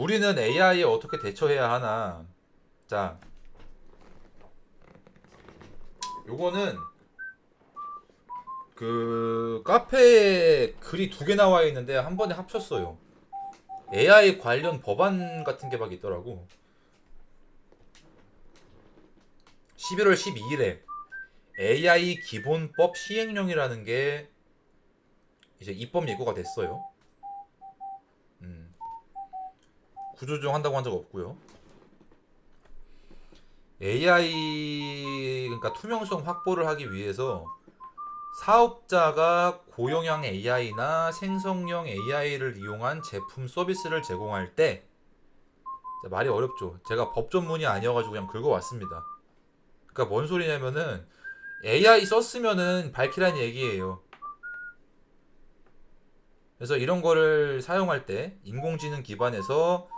우리는 AI에 어떻게 대처해야 하나? 자, 요거는 그 카페에 글이 두 개 나와 있는데 한 번에 합쳤어요. AI 관련 법안 같은 게 막 있더라고. 11월 12일에 AI 기본법 시행령이라는 게 이제 입법 예고가 됐어요. 음. 구조조정 한다고 한 적 없고요. AI 그러니까 투명성 확보를 하기 위해서 사업자가 고용량 AI나 생성형 AI를 이용한 제품 서비스를 제공할 때 자, 말이 어렵죠. 제가 법 전문이 아니어가지고 그냥 긁어왔습니다. 그러니까 뭔 소리냐면은 AI 썼으면은 밝히란 얘기예요. 그래서 이런 거를 사용할 때 인공지능 기반에서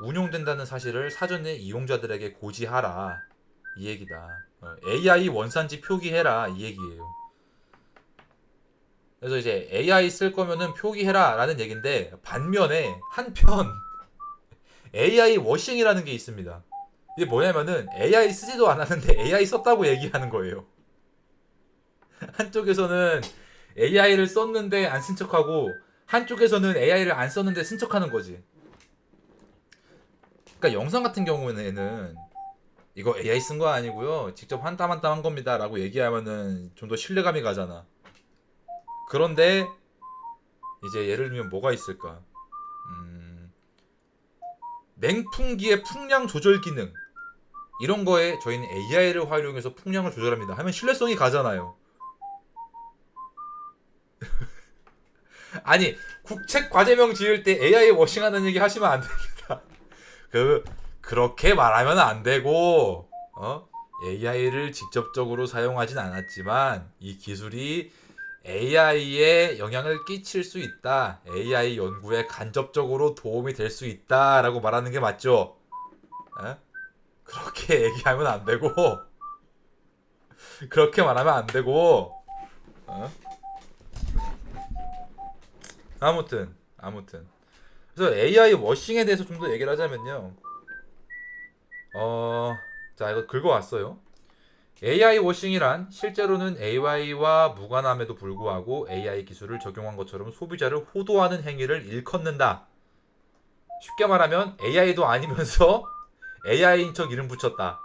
운용된다는 사실을 사전에 이용자들에게 고지하라 이 얘기다. 어, AI 원산지 표기해라 이 얘기예요. 그래서 이제 AI 쓸 거면은 표기해라라는 얘긴데 반면에 한편 AI 워싱이라는 게 있습니다. 이게 뭐냐면은 AI 쓰지도 않았는데 AI 썼다고 얘기하는 거예요. 한쪽에서는 AI를 썼는데 안 쓴 척하고 한쪽에서는 AI를 안 썼는데 쓴 척하는 거지. 그러니까 영상 같은 경우에는 이거 AI 쓴 거 아니고요. 직접 한 땀 한 땀 한 겁니다라고 얘기하면은 좀 더 신뢰감이 가잖아. 그런데 이제 예를 들면 뭐가 있을까? 음, 냉풍기의 풍량 조절 기능 이런 거에 저희는 AI를 활용해서 풍량을 조절합니다. 하면 신뢰성이 가잖아요. 아니 국책 과제명 지을 때 AI 워싱하는 얘기 하시면 안 됩니다. 그 그렇게 말하면 안 되고 어? AI를 직접적으로 사용하진 않았지만 이 기술이 AI에 영향을 끼칠 수 있다. AI 연구에 간접적으로 도움이 될 수 있다라고 말하는 게 맞죠? 어? 그렇게 얘기하면 안 되고 그렇게 말하면 안 되고 어? 아무튼 아무튼 그래서 AI 워싱에 대해서 좀 더 얘기를 하자면요. 어 자 이거 긁어왔어요. AI 워싱이란 실제로는 AI와 무관함에도 불구하고 AI 기술을 적용한 것처럼 소비자를 호도하는 행위를 일컫는다. 쉽게 말하면 AI도 아니면서 AI인 척 이름 붙였다.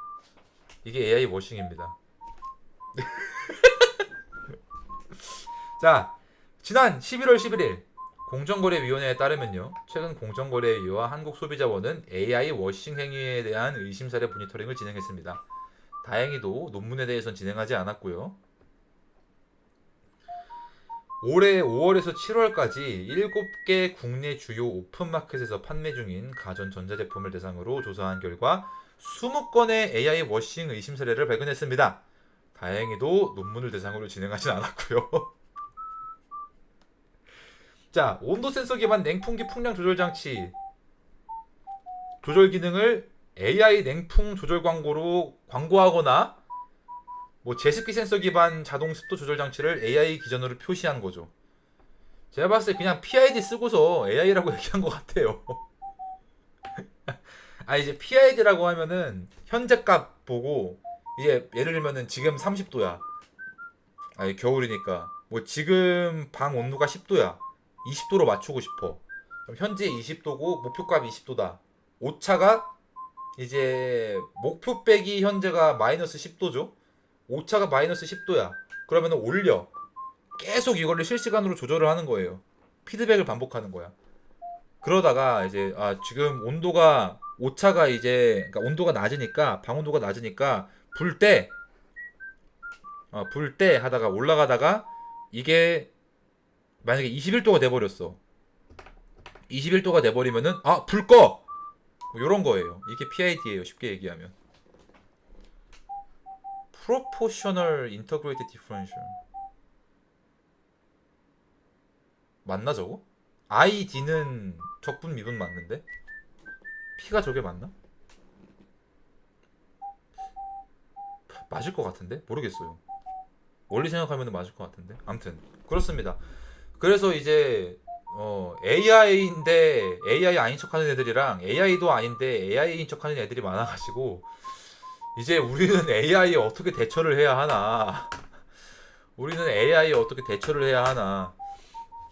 이게 AI 워싱입니다. 자 지난 11월 11일 공정거래위원회에 따르면요. 최근 공정거래위와 한국소비자원은 AI 워싱 행위에 대한 의심 사례 모니터링을 진행했습니다. 다행히도 논문에 대해선 진행하지 않았고요. 올해 5월에서 7월까지 7개 국내 주요 오픈마켓에서 판매 중인 가전 전자제품을 대상으로 조사한 결과 20건의 AI 워싱 의심 사례를 발견했습니다. 다행히도 논문을 대상으로 진행하진 않았고요. 자, 온도 센서 기반 냉풍기 풍량 조절 장치 조절 기능을 AI 냉풍 조절 광고로 광고하거나 뭐 제습기 센서 기반 자동 습도 조절 장치를 AI 기전으로 표시한 거죠. 제가 봤을 때 그냥 PID 쓰고서 AI라고 얘기한 것 같아요. 아 이제 PID라고 하면은 현재 값 보고 이제 예를 들면은 지금 30도야. 아니 겨울이니까 뭐 지금 방 온도가 10도야. 20도로 맞추고 싶어. 그럼 현재 20도고 목표값 20도다. 오차가 이제 목표 빼기 현재가 마이너스 10도죠. 오차가 마이너스 10도야. 그러면 올려. 계속 이거를 실시간으로 조절을 하는 거예요. 피드백을 반복하는 거야. 그러다가 이제 아 지금 온도가 오차가 이제 그러니까 온도가 낮으니까 방 온도가 낮으니까 불때 어, 불 때 하다가 올라가다가 이게 만약에 21도가 돼버렸어. 21도가 돼버리면은 아 불 꺼. 뭐 이런 거예요. 이게 PID예요. 쉽게 얘기하면. Proportional Integrated Differential. 맞나 저거? ID는 적분 미분 맞는데? P가 저게 맞나? 맞을 것 같은데? 모르겠어요. 원리 생각하면 맞을 것 같은데. 아무튼 그렇습니다. 그래서 이제 어 AI인데 AI 아닌 척하는 애들이랑 AI도 아닌데 AI인 척하는 애들이 많아가지고 이제 우리는 AI에 어떻게 대처를 해야 하나? 우리는 AI에 어떻게 대처를 해야 하나?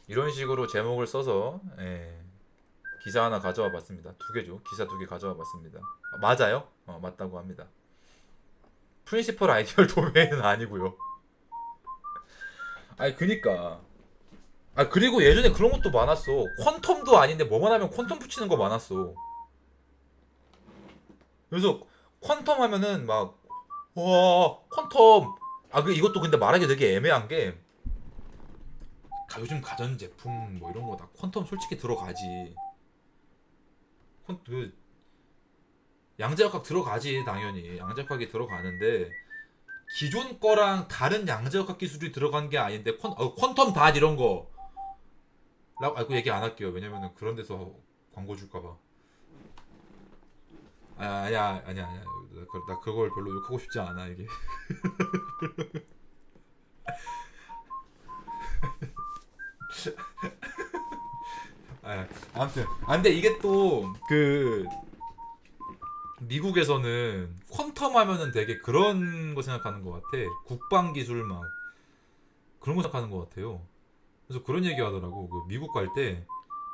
이런 식으로 제목을 써서 예, 기사 하나 가져와 봤습니다. 두 개죠. 기사 두 개 가져와 봤습니다. 아, 맞아요? 어, 맞다고 합니다. 프린시펄 아이디얼 도메인은 아니고요. 아니 그니까 아 그리고 예전에 그런 것도 많았어. 퀀텀도 아닌데 뭐만 하면 퀀텀 붙이는 거 많았어. 그래서 퀀텀 하면은 막 와 퀀텀. 아 그 이것도 근데 말하기 되게 애매한 게 가- 요즘 가전 제품 뭐 이런 거 다. 퀀텀 솔직히 들어가지. 퀀, 그 양자역학 들어가지 당연히. 양자역학이 들어가는데 기존 거랑 다른 양자역학 기술이 들어간 게 아닌데 퀀, 어, 퀀텀 닷 이런 거 라고 알고 얘기 안 할게요. 왜냐면은 그런 데서 광고 줄까봐. 아, 아니야 아니야 아니야. 나, 그- 나 그걸 별로 욕하고 싶지 않아 이게. 아, 아무튼. 아 근데 이게 또 그 미국에서는 퀀텀 하면은 되게 그런 거 생각하는 것 같아. 국방 기술 막. 그런 거 생각하는 것 같아요 그래서 그런 얘기 하더라고. 그 미국 갈 때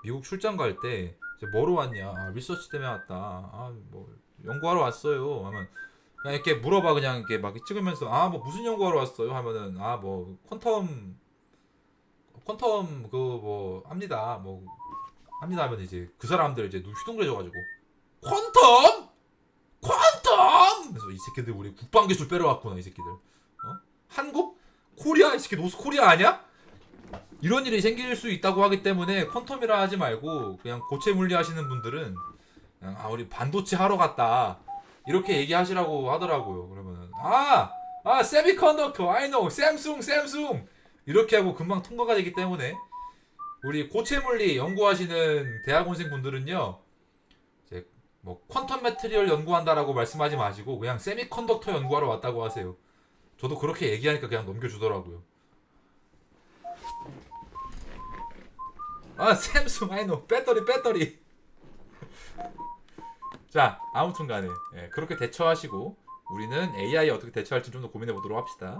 미국 출장 갈 때 이제 뭐로 왔냐? 아, 리서치 때문에 왔다. 아 뭐 연구하러 왔어요. 하면 그냥 이렇게 물어봐. 그냥 이렇게 막 찍으면서 아 뭐 무슨 연구하러 왔어요? 하면은 아 뭐 퀀텀 퀀텀 그 뭐 합니다. 뭐 합니다 하면 이제 그 사람들 이제 눈 휘둥그레져가지고 퀀텀? 퀀텀? 그래서 이 새끼들 우리 국방 기술 빼러 왔구나 이 새끼들. 어? 한국? 코리아? 이 새끼 노스 코리아 아니야? 이런 일이 생길 수 있다고 하기 때문에 퀀텀이라 하지 말고 그냥 고체 물리 하시는 분들은 그냥 아 우리 반도체 하러 갔다 이렇게 얘기하시라고 하더라고요. 그러면은 아아 세미컨덕터 I know 샘숭 샘숭 이렇게 하고 금방 통과가 되기 때문에 우리 고체 물리 연구하시는 대학원생 분들은요 이제 뭐 퀀텀 매트리얼 연구한다라고 말씀하지 마시고 그냥 세미컨덕터 연구하러 왔다고 하세요. 저도 그렇게 얘기하니까 그냥 넘겨주더라고요. 아 샘숭 아이노 배터리 배터리. 자 아무튼간에 예, 그렇게 대처하시고 우리는 AI에 어떻게 대처할지 좀 더 고민해 보도록 합시다